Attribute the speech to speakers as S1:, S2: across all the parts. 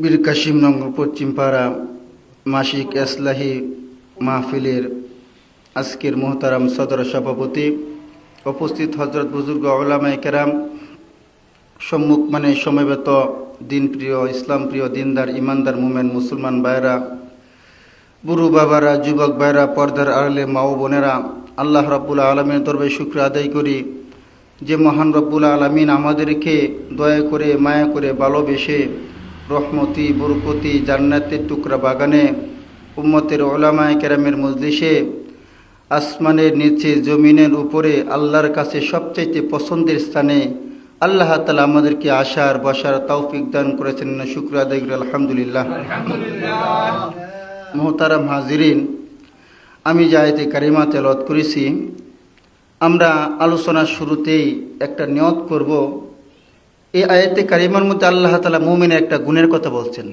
S1: বীর কাশিমনগর পশ্চিমপাড়া মাসিক এসলাহি মাহফিলের আজকের মোহতারাম সদর সভাপতি উপস্থিত হজরত বুজুর্গ ওলামাই কেরাম, সম্মুখ মানে সমবেত দিনপ্রিয় ইসলাম প্রিয় দিনদার, ইমানদার, মুমেন, মুসলমান ভাইরা বুড়ু বাবারা, যুবক ভাইরা পর্দার আড়ালে মা বোনেরা, আল্লাহ রব্বুল আলমের দরবে শুক্র আদায় করি যে মহান রব্বুল আলমিন আমাদেরকে দয়া করে, মায়া করে, ভালোবেসে রহমতি বরকতি জান্নাতের টুকরা বাগানে উম্মতের ওলামায় কেরামের মজলিসে আসমানের নিচে জমিনের উপরে আল্লাহর কাছে সবচাইতে পছন্দের স্থানে আল্লাহ তালা আমাদেরকে আসার বসার তৌফিক দান করেছেন। না শুক্র আদায় আলহামদুলিল্লাহ। মোহতারাম হাজিরিন আমি জায়তে কারিমা তেলত করেছি আমরা আলোচনার শুরুতেই একটা নিয়ত করব। এই আয়াতে কারিমার মধ্যে আল্লাহ তালা মুমিনের একটা গুণের কথা বলছেন।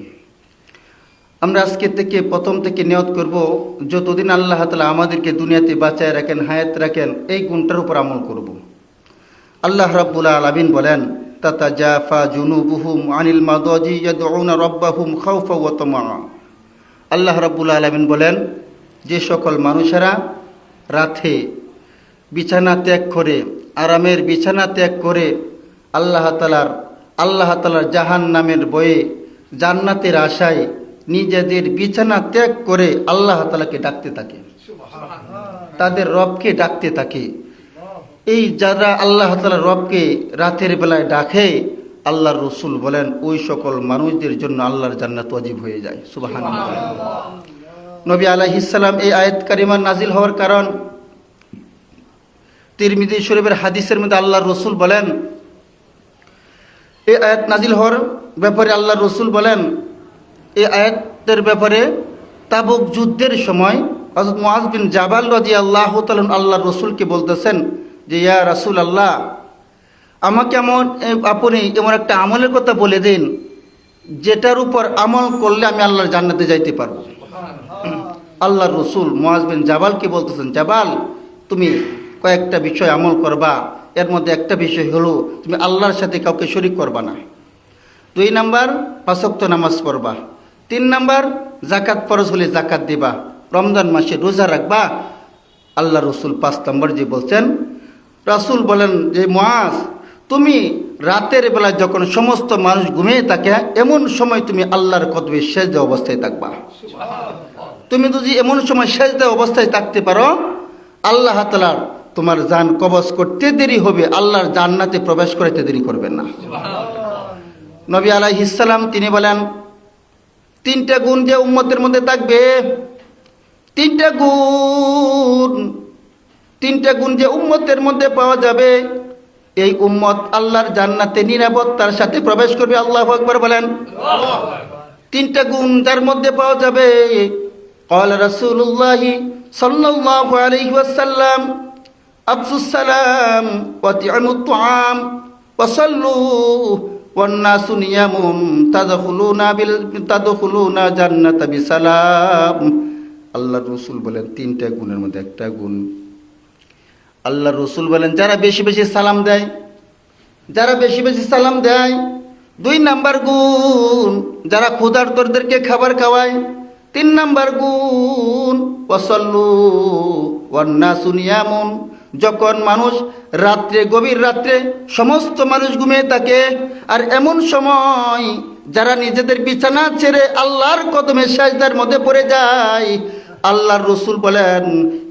S1: আমরা আজকে থেকে প্রথম থেকে নিয়ত করব, যতদিন আল্লাহ তালা আমাদেরকে দুনিয়াতে বাঁচায় রাখেন, হায়াত রাখেন, এই গুণটার উপর আমল করব। আল্লাহ রাব্বুল আলামিন বলেন তাতা জাফা জুনুবুহুম আনিল রাব্বাহুম আল্লাহ রাব্বুল আলামিন বলেন, যে সকল মানুষেরা রাতে বিছানা ত্যাগ করে, আরামের বিছানা ত্যাগ করে আল্লাহ তালার আল্লাহ তালার জাহান নামের বয়ে জান্নাতের আশায় নিজেদের বিছানা ত্যাগ করে আল্লাহ তালাকে ডাকতে থাকে। তাদের রবকে ডাকতে থাকে। এই যারা আল্লাহ তালার রবকে রাতের বেলায় ডাকে আল্লাহর রসুল বলেন ওই সকল মানুষদের জন্য আল্লাহর জান্নাত অজীব হয়ে যায়। সুবাহান নবী আলাইহিসাল্লাম এই আয়াত কারিমার নাজিল হওয়ার কারণ তিরমিদি শরীফের হাদিসের মধ্যে আল্লাহর রসুল বলেন এই আয়াত নাজিল হওয়ার ব্যাপারে আল্লাহ রসুল বলেন এই আয়াতের ব্যাপারে তাবুক যুদ্ধের সময় হজরত মুআজ বিন জাবাল রাজি আল্লাহ আল্লাহর রসুলকে বলতেছেন যে, ইয়া রাসুল আল্লাহ আমাকে এমন আপনি এমন একটা আমলের কথা বলে দিন, যেটার উপর আমল করলে আমি আল্লাহর জান্নাতে যাইতে পারব। আল্লাহর রসুল মোয়াজ বিন জাবালকে বলতেছেন, জাবাল, তুমি কয়েকটা বিষয় আমল করবা এর মধ্যে একটা বিষয় হলো তুমি আল্লাহর সাথে কাউকে শরিক করবা না। দুই নাম্বার পাঁচক্ত নামাজ পড়বা। তিন নাম্বার জাকাত ফরজ হলে জাকাত দিবা। রমজান মাসে রোজা রাখবা। আল্লাহ রসুল পাঁচ নম্বর যে বলছেন রাসুল বলেন যে মহাজ তুমি রাতের বেলা যখন সমস্ত মানুষ ঘুমিয়ে থাকে এমন সময় তুমি আল্লাহর কদবে শেষ অবস্থায় থাকবা। তুমি যদি এমন সময় শেষ অবস্থায় থাকতে পারো আল্লাহ তালার তোমার যান কবজ করতে দেরি হবে, আল্লাহর জান্নাতে প্রবেশ করতে দেরি করবেন না। নবী আলাইহিসাল্লাম তিনি বলেন, তিনটা গুণ যে উম্মতের মধ্যে থাকবে, তিনটা গুণ তিনটা গুণ যে উম্মতের মধ্যে পাওয়া যাবে, এই উম্মত আল্লাহর জান্নাতে নিরাপত্তার সাথে প্রবেশ করবে, আল্লাহ আকবর বলেন। তিনটা গুণ যার মধ্যে পাওয়া যাবে কল রসুল্লাহি সাল্লাহ আলহিহাসাল্লাম الله عليه وسلم أبسوا السلام وطعموا الطعام وصلوا والناس نيام تدخلون بال تدخلون جنة بسلام আল্লাহ রসুল বলেন তিনটা গুণের মধ্যে একটা গুণ আল্লাহ রসুল বলেন যারা বেশি বেশি সালাম দেয় যারা বেশি বেশি সালাম দেয় দুই নাম্বার গুণ যারা ক্ষুধার্তদেরকে খাবার খাওয়ায় তিন নাম্বার গুণ, ওয়াসল্লু ওয়ান্না সুনিয়ামুন যখন মানুষ রাত্রে, গভীর রাত্রে সমস্ত মানুষ ঘুমিয়ে থাকে, আর এমন সময় যারা নিজেদের বিছানা ছেড়ে আল্লাহর কদমে সাজদার মধ্যে পড়ে যায়, আল্লাহর রসুল বলেন,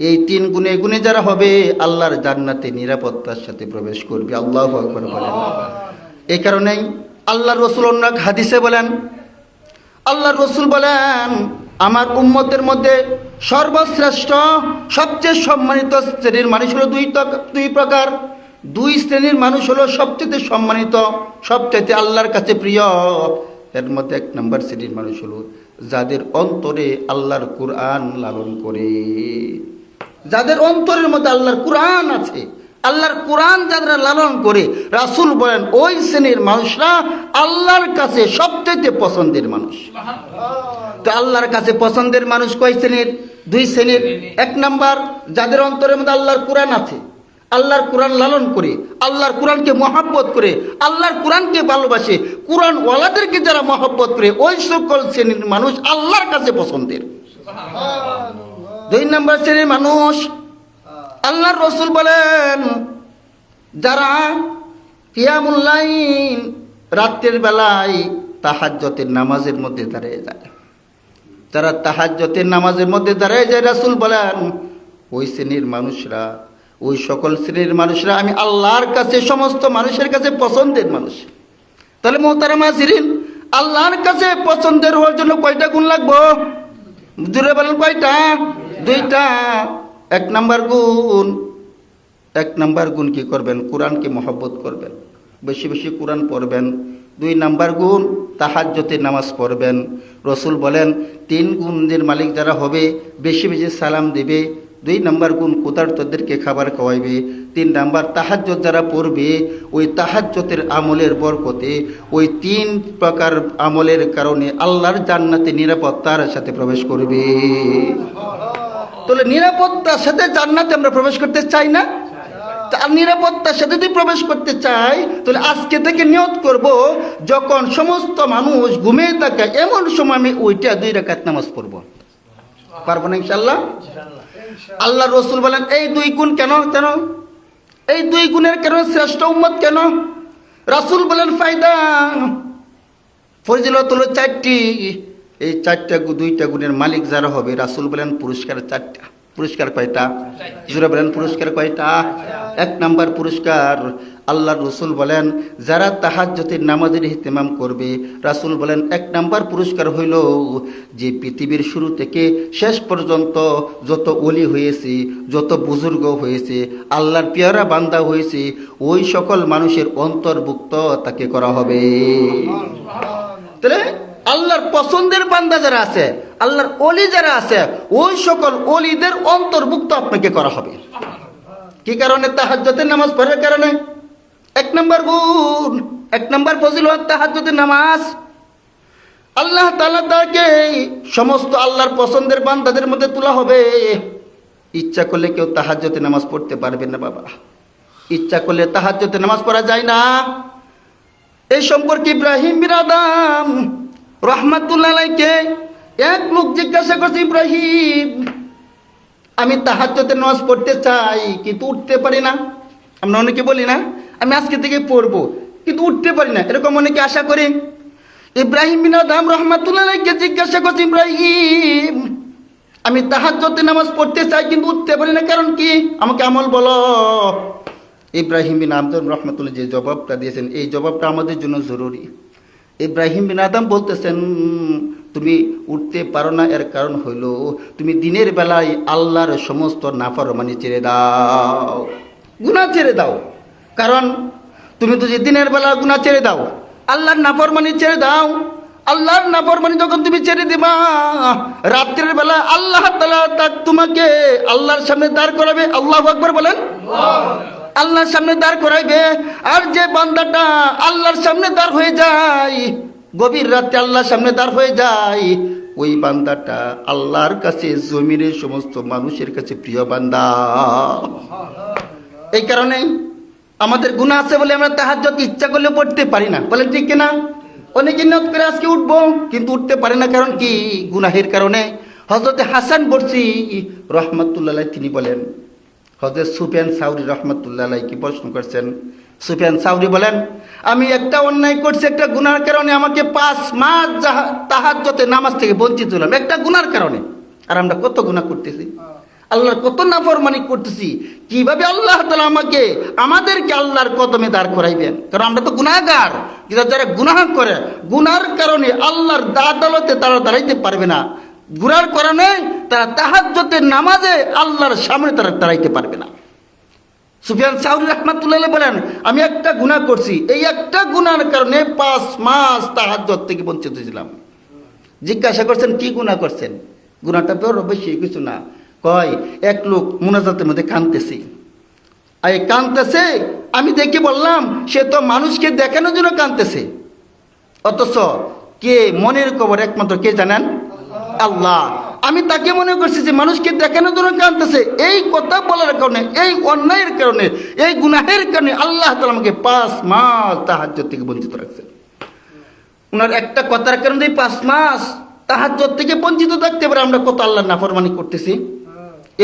S1: এই তিন গুণে গুণে যারা হবে, আল্লাহর জান্নাতে নিরাপত্তার সাথে প্রবেশ করবে। আল্লাহ বলেন। এই কারণেই আল্লাহর রসুল অন্য হাদিসে বলেন, আল্লাহর রসুল বলেন আমার উম্মতের মধ্যে সর্বশ্রেষ্ঠ, সবচেয়ে সম্মানিত শ্রেণির মানুষ হলো দুই দুই প্রকার। দুই শ্রেণির মানুষ হলো সবচেয়ে সম্মানিত, সবচেয়ে আল্লাহর কাছে প্রিয়। এর মধ্যে এক নম্বর শ্রেণির মানুষ হলো যাদের অন্তরে আল্লাহর কোরআন লালন করে। যাদের অন্তরের মধ্যে আল্লাহর কোরআন আছে, আল্লাহর কোরআন যারা লালন করে, রাসূল বলেন, ওই শ্রেণির মানুষরা আল্লাহর কাছে সবচেয়ে পছন্দের মানুষ। তো আল্লাহর কাছে পছন্দের মানুষ কয় শ্রেণির? দুই শ্রেণির। এক নাম্বার, যাদের অন্তরের মধ্যে আল্লাহর কোরআন আছে, আল্লাহর কোরআন লালন করে, আল্লাহর কোরআনকে মহাব্বত করে, আল্লাহর কোরআনকে ভালোবাসে কোরআন ওয়ালাদেরকে যারা মহাব্বত করে, ওই সকল শ্রেণির মানুষ আল্লাহর কাছে পছন্দের। দুই নম্বর শ্রেণির মানুষ, আল্লাহর রসুল বলেন, যারা কিয়ামুল্লাইন রাত্রের বেলায় তাহাজ্জতের নামাজের মধ্যে দাঁড়িয়ে যায়। যারা তাহাজ্জতের নামাজের মধ্যে দাঁড়িয়ে যায়, রাসুল বলেন, ওই শ্রেণির মানুষরা, ওই সকল শ্রেণির মানুষরা, আমি আল্লাহর কাছে, সমস্ত মানুষের কাছে পছন্দের মানুষ। তাহলে মোহতারামা সিরিন আল্লাহর কাছে পছন্দের হওয়ার জন্য কয়টা গুণ লাগবো? জুড়ে বলেন কয়টা? দুইটা। এক নাম্বার গুণ, এক নাম্বার গুণ কি করবেন? কোরআনকে মহব্বত করবেন। বেশি বেশি কোরআন পড়বেন। দুই নাম্বার গুণ তাহাজ্জতে নামাজ পড়বেন। রসুল বলেন, তিন গুণদের মালিক যারা হবে, বেশি বেশি সালাম দেবে। দুই নাম্বার গুণ কোতার্তদেরকে খাবার খাওয়াইবে। তিন নাম্বার তাহাজ্জত যারা পড়বে, ওই তাহাজ্জতের আমলের বরকতে, ওই তিন প্রকার আমলের কারণে আল্লাহর জান্নাতে নিরাপত্তার সাথে প্রবেশ করবে। তাহলে নিরাপত্তার সাথে জান্নাতে আমরা প্রবেশ করতে চাই না? তার নিরাপত্তার সাথে যদি প্রবেশ করতে চাই তাহলে আজকে থেকে নিয়ত করব যখন সমস্ত মানুষ ঘুমিয়ে থাকে এমন সময় আমি ওইটা দুই রাকাত নামাজ পড়ব। পারব না ইনশাল্লাহ আল্লাহ রসুল বলেন এই দুই গুণ কেন কেন? এই দুই গুণের কেন শ্রেষ্ঠ উম্মত কেন? রাসুল বলেন ফায়দা ফজিলত হলো চারটি এই চারটা দুইটা গুণের মালিক যারা হবে রাসুল বলেন পুরস্কার চারটা। পুরস্কার কয়টা? জুড়ে বলেন, পুরস্কার কয়টা? এক নাম্বার পুরস্কার আল্লাহ রসুল বলেন, যারা তাহাজ্জতের নামাজের ইহতেমাম করবে, রাসুল বলেন, এক নাম্বার পুরস্কার হইল যে পৃথিবীর শুরু থেকে শেষ পর্যন্ত যত অলি হয়েছে, যত বুজুর্গ হয়েছে, আল্লাহর পেয়ারা বান্দা হয়েছে, ওই সকল মানুষের অন্তর্ভুক্ত তাকে করা হবে। তাহলে আল্লাহর পছন্দের বান্দা যারা আছে, আল্লাহর অলি যারা আছে, ওই সকল অলিদের অন্তর্ভুক্ত আপনাকে করা হবে। কি কারণে তাহাজ্জতের নামাজ পড়ার কারণে? এক নম্বর গুণ, এক নম্বর ফজিলত তাহাজ্জতের নামাজ। আল্লাহ তাআলা তাকে সমস্ত আল্লাহর পছন্দের বান্দাদের মধ্যে তোলা হবে। ইচ্ছা করলে কেউ তাহাজ্জতে নামাজ পড়তে পারবে না বাবা। ইচ্ছা করলে তাহাজ্জতে নামাজ পড়া যায় না। এই সম্পর্কে ইব্রাহিম বিন আদম রহমাতুল্লাহ আলাইকে এক লোক জিজ্ঞাসা করছে, ইব্রাহিম, আমি তাহার তাহাজ্জতে নামাজ পড়তে চাই, কিন্তু উঠতে পারি না। আমরা অনেকে বলি না, আমি আজকে থেকে পড়ব, কিন্তু উঠতে পারি না। এরকম অনেকে আশা করি। ইব্রাহিম বিন আদম রহমাতুল্লাহ আলাইকে জিজ্ঞাসা করছে, ইব্রাহিম, আমি তাহাজ্জতে নামাজ পড়তে চাই, কিন্তু উঠতে পারি না, কারণ কি? আমাকে আমল বলো। ইব্রাহিম বিন আদম রহমতুল্লাহ যে জবাবটা দিয়েছেন, এই জবাবটা আমাদের জন্য জরুরি। ইব্রাহিম বিন আদম বলতেছেন তুমি উঠতে পারো না, এর কারণ হইল, তুমি দিনের বেলায় আল্লাহর সমস্ত নাফরমানি ছেড়ে দাও। গুনাহ ছেড়ে দাও। কারণ তুমি তো যে দিনের বেলা গুনাহ ছেড়ে দাও, আল্লাহর নাফরমানি ছেড়ে দাও। আল্লাহর নাফরমানি যখন তুমি ছেড়ে দিবা, রাত্রের বেলা আল্লাহ তার তোমাকে আল্লাহর সামনে দাঁড় করাবে। আল্লাহ আকবার বলেন। আল্লাহর সামনে দাঁড় করাইবে। আর যে বান্দাটা আল্লাহর সামনে দাঁড় হয়ে যায়, গভীর রাতে আল্লাহর সামনে দাঁড় হয়ে যায়, ওই বান্দাটা আল্লাহর কাছে, জমিনের সমস্ত মানুষের কাছে প্রিয় বান্দা। এই কারণে আমাদের গুণা আছে বলে আমরা তাহাজ্জত ইচ্ছা করলে পড়তে পারি না। বলেন ঠিক কিনা? অনেকে নিয়ত করে আজকে উঠবো, কিন্তু উঠতে পারে না। কারণ কি? গুনাহের কারণে হজরতে হাসান বর্ষি রহমতুল্লাহ তিনি বলেন হজরত সুফিয়ান সাউরি রহমতুল্লাহ কি প্রশ্ন করছেন? সুফিয়ান সাউরি বলেন, আমি একটা অন্যায় করছি, একটা গুনার কারণে আমাকে পাঁচ মাস তাহাজ্জতে নামাজ থেকে বঞ্চিত হলাম। একটা গুনার কারণে। আর আমরা কত গুনাহ করতেছি? আল্লাহর কত নাফরমানি করতেছি? কীভাবে আল্লাহ তালা আমাকে, আমাদেরকে আল্লাহর কদমে দাঁড় করাইবেন? কারণ আমরা তো কিন্তু যারা গুনাহ করে, গুনার কারণে আল্লাহর আদালতে তারা দাঁড়াইতে পারবে না। গুনার কারণে তারা তাহাজ্জতের নামাজে আল্লাহর সামনে তারা দাঁড়াইতে পারবে না। সুফিয়ান সাউরি রহমাতুল্লাহ বলেন, আমি একটা গুনাহ করছি। এই একটা গুনার কারণে পাঁচ মাস তাহাজ্জত থেকে বঞ্চিত ছিলাম জিজ্ঞাসা করছেন, কি গুনাহ করছেন? গুনাহটা বড় বেশি কিছু না। কয়, এক লোক মুনাজাতের মধ্যে কানতেছি এই কানতেছে আমি দেখে বললাম, সে তো মানুষকে দেখানোর জন্য কানতেছে অথচ কে মনের খবর একমাত্র কে জানেন? আল্লাহ। আমি তাকে মনে করছি যে মানুষকে দেখানোর জন্য কাঁদতেছে এই কথা বলার কারণে, এই অন্যায়ের কারণে, এই গুনাহের কারণে আল্লাহ তালা আমাকে পাঁচ মাস তাহাজ্য থেকে বঞ্চিত রাখছে। ওনার একটা কথার কারণে পাঁচ মাস তাহাজ্য থেকে বঞ্চিত থাকতে পারে, আমরা কত আল্লাহ নাফরমানি করতেছি।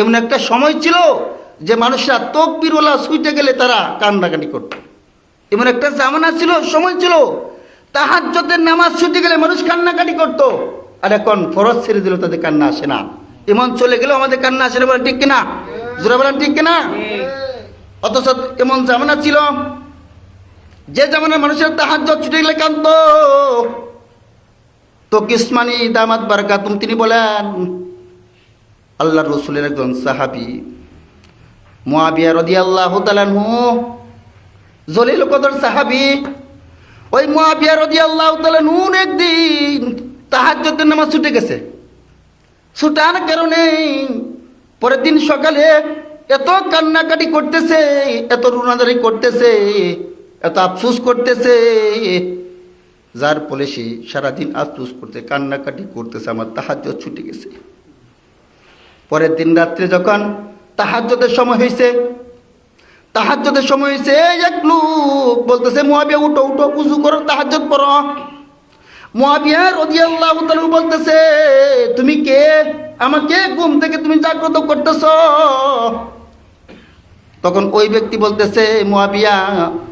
S1: এমন একটা সময় ছিল যে মানুষরা তকবিরওয়ালা শুইতে গেলে তারা কান্নাকাটি করত। এমন একটা জামানা ছিল, সময় ছিল তাহাজ্যতের নামাজ ছুটে গেলে মানুষ কান্নাকাটি করত। আর এখন ফরজ ছেড়ে দিল তাদের কান্না আসে না। এমন চলে গেলেও আমাদের কান্না আসে না বলেন ঠিক কিনা? জোরে বলেন ঠিক কিনা? অথচ এমন জামানা ছিল, যে জামানার মানুষের তাহাজ্য ছুটে গেলে কান্ত তো কিসমানি দামাত বারকাতুম তিনি বলেন, আল্লাহ রসুলের একজন সাহাবি মুয়াবিয়া রদি আল্লাহ তালানহু জলিল কদর সাহাবি, ওই মুয়াবিয়া রদি আল্লাহ তালানহুর একদিন তাহাজ্জতের নামাজ ছুটে গেছে। ছুটার কারণে পরের দিন সকালে এত কান্নাকাটি করতেছে, এত রুনাদারি করতেছে, এত আফসুস করতেছে, যার ফলে সে সারাদিন আফসুস করতে, কান্নাকাটি করতেছে, আমার তাহাজ্য ছুটে গেছে। পরের দিন রাত্রে যখন তাহাজ্যদের সময় হয়েছে তাহাজ্যদের সময় হয়েছে এক লোক বলতেছে মহাবিয়া উঠো উঠো, উজু করো তাহাজ্জত পড়ো। মহাবিয়া রদিয়াল্লাহ বলতেছে, তুমি কে? আমাকে? ঘুম থেকে তুমি জাগ্রত করতেছ? তখন ওই ব্যক্তি বলতেছে মহাবিয়া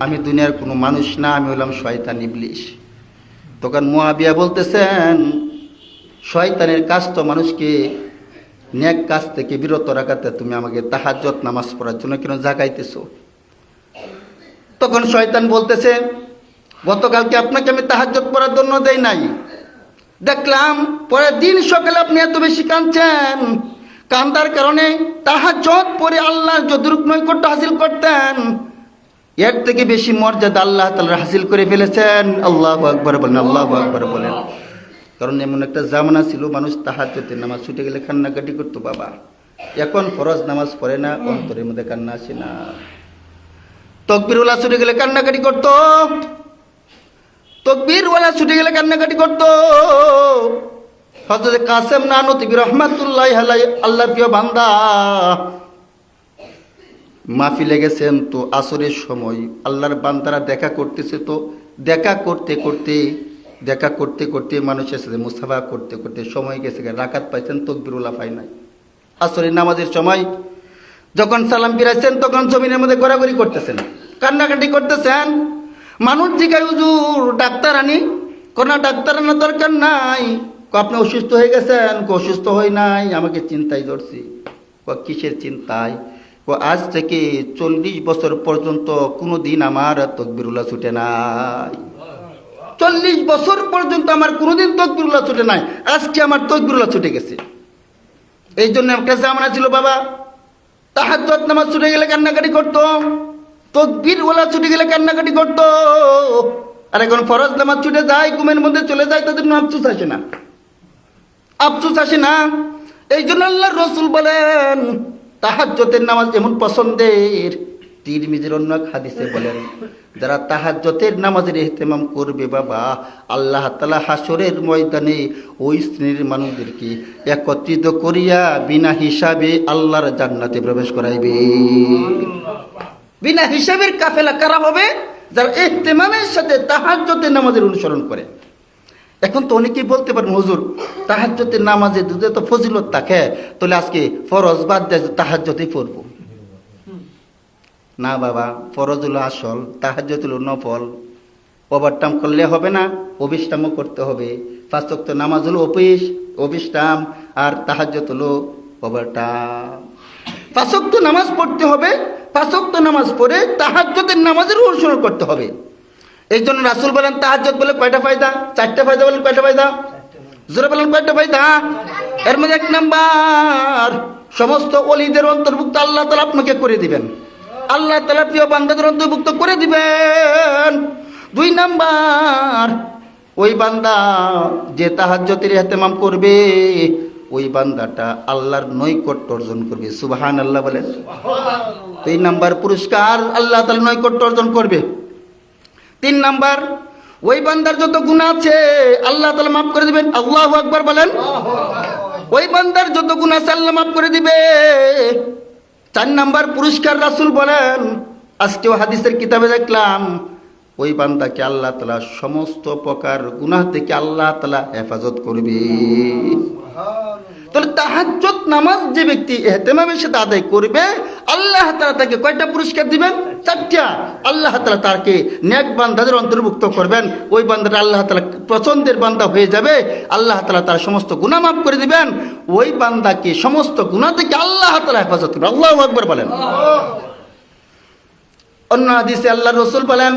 S1: আমি দুনিয়ার কোনো মানুষ না, আমি হলাম শয়তান ইবলিশ। তখন মহাবিয়া বলতেছেন, শয়তানের কাজ তো মানুষকে ন্যাক কাজ থেকে বিরত রাখাতে তুমি আমাকে তাহাজ্জত নামাজ পড়ার জন্য কেন জাগাইতেছো? তখন শয়তান বলতেছে গতকালকে আপনাকে আমি তাহাজ্জত পড়ার জন্য দেই নাই। দেখলাম, পরের দিন সকালে আপনি এত বেশি কাঁদছেন। কান্দার কারণে তাহাজ্জত পরে আল্লাহ যদুরূপ নৈকট্য হাসিল করতেন। এর থেকে বেশি মর্যাদা আল্লাহ তাআলা হাসিল করে ফেলেছেন। আল্লাহ আকবর বলেন, আল্লাহ আকবর বলেন। কারণ এমন একটা জামানা ছিল, মানুষ তাহাজ্জতে নামাজ ছুটে গেলে কান্নাকাটি করতো, বাবা। এখন ফরজ নামাজ পড়ে না, অন্তরের মধ্যে কান্না আসে না। তকবিরওয়ালা ছুটে গেলে কান্নাকাটি করতো। তকবিরওয়ালা ছুটে গেলে কান্নাকাটি করতো। হজরত কাসেম নানতিবি রহমাতুল্লাহ আল্লাহ প্রিয় বান্দা। মাফি লেগেছেন তো আসরের সময়, আল্লাহর বান্দারা দেখা করতেছে তো, দেখা করতে করতে, দেখা করতে করতে মানুষের সাথে মুসাফা করতে করতে সময় গেছে রাকাত পাইছেন তকবিরুল্লাহ পাই নাই। আসরের নামাজের সময় যখন সালাম ফিরাইছেন, তখন জমিনের মধ্যে ঘোরাঘুরি করতেছেন, কান্নাকাটি করতেছেন। মানুষ জিগায়, হুজুর ডাক্তার আনি কোনো ডাক্তার আনার দরকার নাই। আপনি অসুস্থ হয়ে গেছেন অসুস্থ হই নাই, আমাকে চিন্তায় ধরছি। কিসের চিন্তায়? ও আজ থেকে চল্লিশ বছর পর্যন্ত কোনো দিন আমার তকবিরুল্লাহ ছুটে নাই। চল্লিশ বছর পর্যন্ত আমার কোনোদিন তকবিরুল্লাহ ছুটে নাই। আজকে আমার তকবিরুল্লাহ ছুটে গেছে। এই জন্য একটা জামানা ছিল, বাবা তাহাজ্জত নামাজ ছুটে গেলে কান্নাকাটি করতো। তকবির ওলা ছুটে গেলে কান্নাকাটি করতো। আর এখন ফরজ নামাজ ছুটে যায়, ঘুমের মধ্যে চলে যায়, তাদের কোনো আফসুস আসে না। আফসুস আসে না। এই জন্য আল্লাহ রসুল বলেন তাহাজ্জতের নামাজ এমন পছন্দের। তিরমিজের অন্য এক হাদিসে বলেন, যারা তাহাজ্জতের নামাজের ইহতেমাম করবে বাবা, আল্লাহ তালা হাসরের ময়দানে ওই শ্রেণির মানুষদেরকে একত্রিত করিয়া বিনা হিসাবে আল্লাহর জান্নাতে প্রবেশ করাইবে। বিনা হিসাবের কাফেলা কারা হবে? যারা ইহতেমামের সাথে তাহাজ্জতের নামাজের অনুসরণ করে। এখন তো অনেকেই বলতে পারেন, হুজুর তাহাজ্জতের নামাজে দুধে তো ফজিলত থাকে, তাহলে আজকে ফরজ বাদ দিয়ে তাহাজ্জতেই পড়ব। না বাবা, ফরজ হলো আসল তাহাজ্জত হলো নফল। ওভারটাম করলে হবে না অবিষ্টামও করতে হবে। পাঁচক্ত নামাজ হলো অফিস অবিষ্টাম আর তাহাজ্জত হলো ওভারটাম। পাঁচক্ত নামাজ পড়তে হবে পাঁচক্ত নামাজ পড়ে তাহাজ্জতের নামাজের অনুসরণ করতে হবে। এই জন্য রাসুল বলেন তাহাজ্জত বলে কয়টা ফায়দা? চারটা ফায়দা বলেন, কয়টা ফায়দা? জোরে বলেন, কয়টা ফায়দা? এর মধ্যে এক নাম্বার, সমস্ত অলিদের অন্তর্ভুক্ত আল্লাহ তালা আপনাকে করে দিবেন। আল্লাহ তালা প্রিয় বান্দাদের অন্তর্ভুক্ত করে দিবেন। দুই নাম্বার, ওই বান্দা যে তাহাজ্জতের এহতেমাম করবে ওই বান্দাটা আল্লাহর নৈকট্য অর্জন করবে। সুবাহান আল্লাহ বলেন তিন নাম্বার পুরস্কার আল্লাহ তালা নৈকট্য অর্জন করবে। তিন নাম্বার, ওই বান্দার যত গুণা আছে, আল্লাহ তালা মাফ করে দিবেন। আল্লাহ আকবার বলেন। ওই বান্দার যত গুণ আছে, আল্লাহ মাফ করে দিবে। চার নাম্বার পুরস্কার রাসুল বলেন, আজকেও হাদিসের কিতাবে দেখলাম, ওই বান্দাকে আল্লাহ তালা সমস্ত প্রকার গুনাহ থেকে আল্লাহ তালা হেফাজত করবে। তাহলে তাহাজ্জত নামাজ যে ব্যক্তি এহতেমামের সাথে আদায় করবে, আল্লাহ তালা তাকে কয়টা পুরস্কার দিবেন? চারটা। আল্লাহ তালা তাকে নেক বান্দাদের অন্তর্ভুক্ত করবেন। ওই বান্দাটা আল্লাহ তালা পছন্দের বান্দা হয়ে যাবে। আল্লাহ তালা তার সমস্ত গুণা মাফ করে দিবেন। ওই বান্দাকে সমস্ত গুণা থেকে আল্লাহ তালা হেফাজত করবে আল্লাহ আকবর বলেন। অন্য হাদিসে আল্লাহ রসুল বলেন,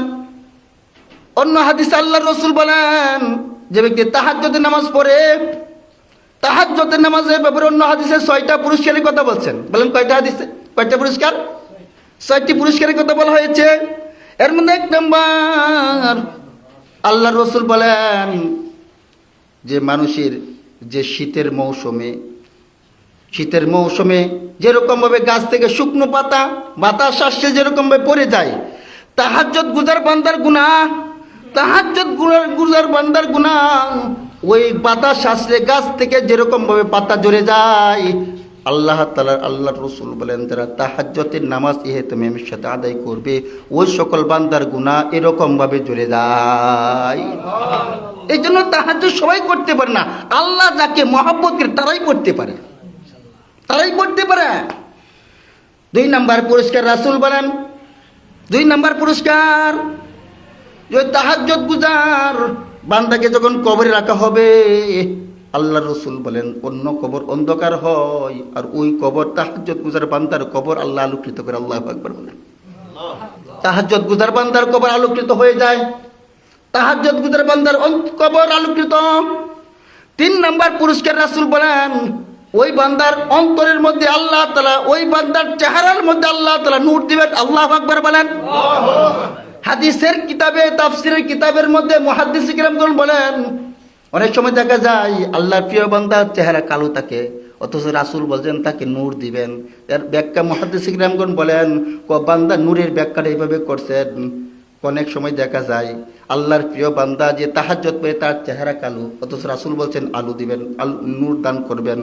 S1: অন্য হাদিসে আল্লাহ রসুল বলেন, যে ব্যক্তি তাহাজ্জতের নামাজ পড়ে তাহাজ্জতের নামাজের ব্যাপারে অন্য হাদিসে ছয়টা পুরস্কারের কথা বলছেন। বলেন কয়টা হাদিসে? কয়টা পুরস্কার? ছয়টি পুরস্কারের কথা বলা হয়েছে। এর মধ্যে এক নম্বর আল্লাহ রসুল বলেন যে মানুষের যে শীতের মৌসুমে শীতের মৌসুমে যেরকমভাবে গাছ থেকে শুকনো পাতা, বাতাস আসছে যেরকমভাবে পড়ে যায় তাহাজ্জত গুজার বান্দার গুণা তাহাজ্জত গুজার বান্দার গুণা ওই বাতাস আসলে গাছ থেকে যেরকমভাবে পাতা জড়ে যায় আল্লাহ তালা আল্লাহ রসুল বলেন যারা তাহাজ্জতের নামাজ ইহে তুমি আমার সাথে আদায় করবে ওই সকল বান্দার গুণা এরকমভাবে জড়ে যায়। এই জন্য তাহাজ্জত সবাই করতে পারে না। আল্লাহ যাকে মহাব্বত করে তারাই করতে পারে। তারাই পড়তে পারে। দুই নাম্বার পুরস্কার রাসুল বলেন। দুই নাম্বার পুরস্কার। যে তাহাজ্জত গুজার বান্দাকে যখন কবরে রাখা হবে আল্লাহ রসুল বলেন, অন্য কবর অন্ধকার হয়, আর ওই কবর তাহাজ্জত গুজার বান্দার কবর আল্লাহ আলোকৃত করে, আল্লাহ আকবর বলেন। তাহাজ্জত গুজার বান্দার কবর আলোকৃত হয়ে যায়। তাহাজ্জত গুজার বান্দার কবর আলোকৃত। তিন নাম্বার পুরস্কার রাসুল বলেন, ওই বান্দার অন্তরের মধ্যে আল্লাহ তালা ওই বান্দার চেহারার মধ্যে আল্লাহ তালা নূর দিবেন, আল্লাহ আকবর বলেন। হাদিসের কিতাবে, তাফসিরের কিতাবের মধ্যে মহাদিস কিরামগণ বলেন, অনেক সময় দেখা যায়, আল্লাহর প্রিয় বান্দার চেহারা কালো থাকে, অথচ রাসুল বলছেন, তাকে নূর দিবেন। এর ব্যাখ্যা মহাদিস কিরামগণ বলেন, ক বান্দা নূরের ব্যাখ্যাটা এইভাবে করছেন অনেক সময় দেখা যায় আল্লাহর প্রিয় বান্দা যে তাহাজ্জত পেয়ে তার চেহারা কালো অথচ রাসুল বলছেন আলু দিবেন আলু নূর দান করবেন।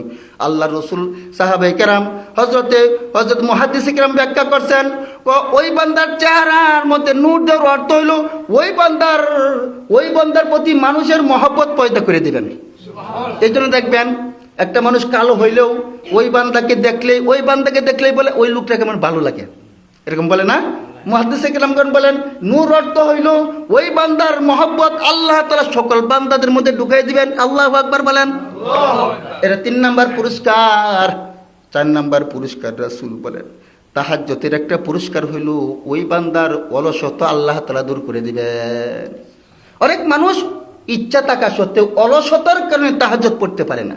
S1: আল্লাহ রসুল সাহাবে কেরাম হজরতে হজরত মহাদিস কেরাম ব্যাখ্যা করছেন ওই বান্দার চেহারার মধ্যে নূর দেওয়ার অর্থ হইল ওই বান্দার ওই বান্দার প্রতি মানুষের মহব্বত পয়দা করে দিবেন। এই জন্য দেখবেন একটা মানুষ কালো হইলেও ওই বান্দাকে দেখলেই ওই বান্দাকে দেখলেই বলে ওই লোকটাকে আমার ভালো লাগে। এরকম বলে না? মহাদিসে বলেন, নূর অর্থ হইল ওই বান্দার মহব্বত আল্লাহ তালা সকল বান্দাদের মধ্যে ঢুকাই দিবেন। আল্লাহ আকবার বলেন। এটা তিন নাম্বার পুরস্কার। চার নাম্বার পুরস্কার রাসুল বলেন। তাহাজ্জতের একটা পুরস্কার হইল ওই বান্দার অলসত আল্লাহ তালা দূর করে দিবেন। অনেক মানুষ ইচ্ছা থাকা সত্ত্বেও অলসতার কারণে তাহাজ্জত পড়তে পারে না।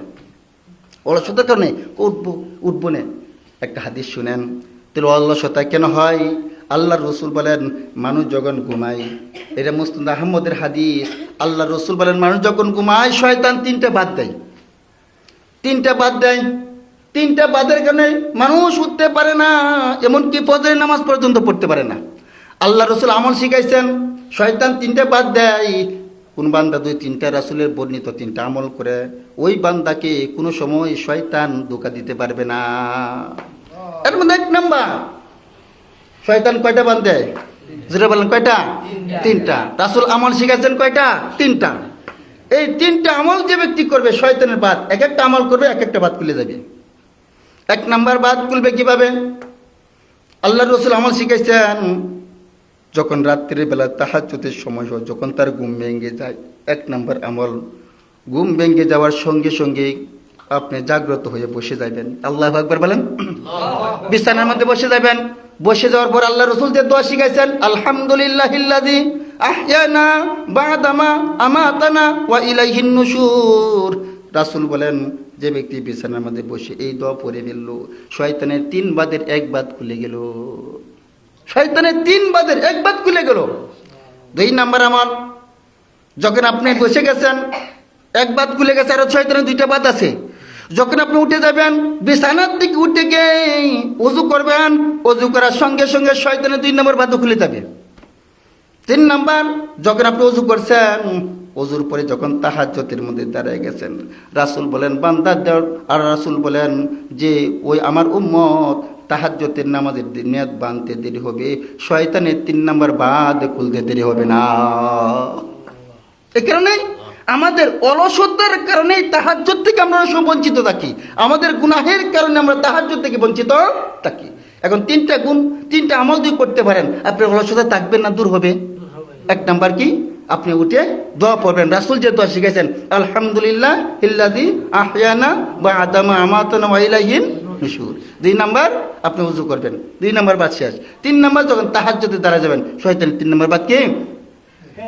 S1: অলসতার কারণে, উঠবো উঠবো না। একটা হাদিস শুনেন তাহলে অলসতা কেন হয়? আল্লাহ রসুল বলেন, মানুষ যখন ঘুমায় এটা মুস্তাদ আহমদের হাদিস, আল্লাহ রসুল বলেন, মানুষ যখন ঘুমায়, শয়তান তিনটা বাদ দেয়। তিনটা বাদ দেয়। তিনটা বাদের কারণে মানুষ উঠতে পারে না, এমনকি ফজরের নামাজ পর্যন্ত পড়তে পারে না। আল্লাহ রসুল আমল শিখাইছেন, শয়তান তিনটা বাদ দেয়। কোন বান্দা দুই তিনটা রাসুলের বর্ণিত তিনটা আমল করে, ওই বান্দাকে কোনো সময় শয়তান ধোকা দিতে পারবে না। এর মধ্যে এক নাম্বার শয়তান কয়টা দেয় যেটা বলেন কয়টা? তিনটা। রাসুল আমল শিখাইছেন কয়টা? তিনটা। এই তিনটা আমল যে ব্যক্তি করবে শয়তানের বাদ এক একটা আমল করবে এক একটা বাদ খুলে যাবে। এক নাম্বার বাদ খুলবে কীভাবে? আল্লাহ রসুল আমল শিখাইছেন যখন রাত্রির বেলা তাহাজ্জুদের সময় হয় যখন তার ঘুম ভেঙে যায় এক নাম্বার আমল ঘুম ভেঙে যাওয়ার সঙ্গে সঙ্গে আপনি জাগ্রত হয়ে বসে যাবেন আল্লাহ একবার বলেন। বিছানার মধ্যে বসে যাবেন। বসে যাওয়ার পর আল্লাহ রসুল যে দোয়া শিখাইছেন আলহামদুলিল্লাহ আহিয়ানা বাদামা আমাতানা ওয়া ইলাইহিন নুশুর। রাসুল বলেন, যে ব্যক্তি বিছানার মধ্যে বসে এই দোয়া পড়ে ফেলল, শয়তানের তিন বাদের এক বাদ খুলে গেল। শয়তানের তিন বাদের এক বাদ খুলে গেল। দুই নাম্বার আমার, যখন আপনি বসে গেছেন, এক বাদ খুলে গেছে, আর শয়তানের দুইটা বাদ আছে। যখন আপনি উঠে যাবেন, বিছানার দিকে উঠে গিয়ে উজু করবেন, উজু করার সঙ্গে সঙ্গে শয়তানের দুই নম্বর বাদ খুলে যাবে। তিন নাম্বার, যখন আপনি উজু করছেন অজুর পরে যখন তাহাজ্জতের মধ্যে দাঁড়িয়ে গেছেন, রাসুল বলেন বান্দার দেওয়ার আর রাসুল বলেন যে, ওই আমার উম্মত তাহাজ্জতের নামাজের মেয়াদ বানতে দেরি হবে, শয়তানের তিন নাম্বার বাদ খুলতে দেরি হবে না। এ কারণে আমাদের অলসতার কারণে তাহাজ্জত থেকে আমরা সব বঞ্চিত থাকি। আমাদের গুনাহের কারণে আমরা তাহাজ্জত থেকে বঞ্চিত থাকি। এখন তিনটা গুণ, তিনটা আমল যদি করতে পারেন, আপনার অলসতা থাকবেন না, দূর হবে। এক নাম্বার কি? আপনি উঠে দোয়া পড়বেন। রাসুল যে দোয়া শিখেছেন আলহামদুলিল্লাহ ইল্লাদি আহিয়ানা বা আদামা আমাতনা ওয়াইলাহিন নুশুর। দুই নাম্বার, আপনি উজু করবেন। দুই নাম্বার বাদ শেষ। তিন নাম্বার, যখন তাহাজ্জতে দাঁড়া যাবেন শয়তান তিন নাম্বার বাদ কি?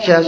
S1: শেষ।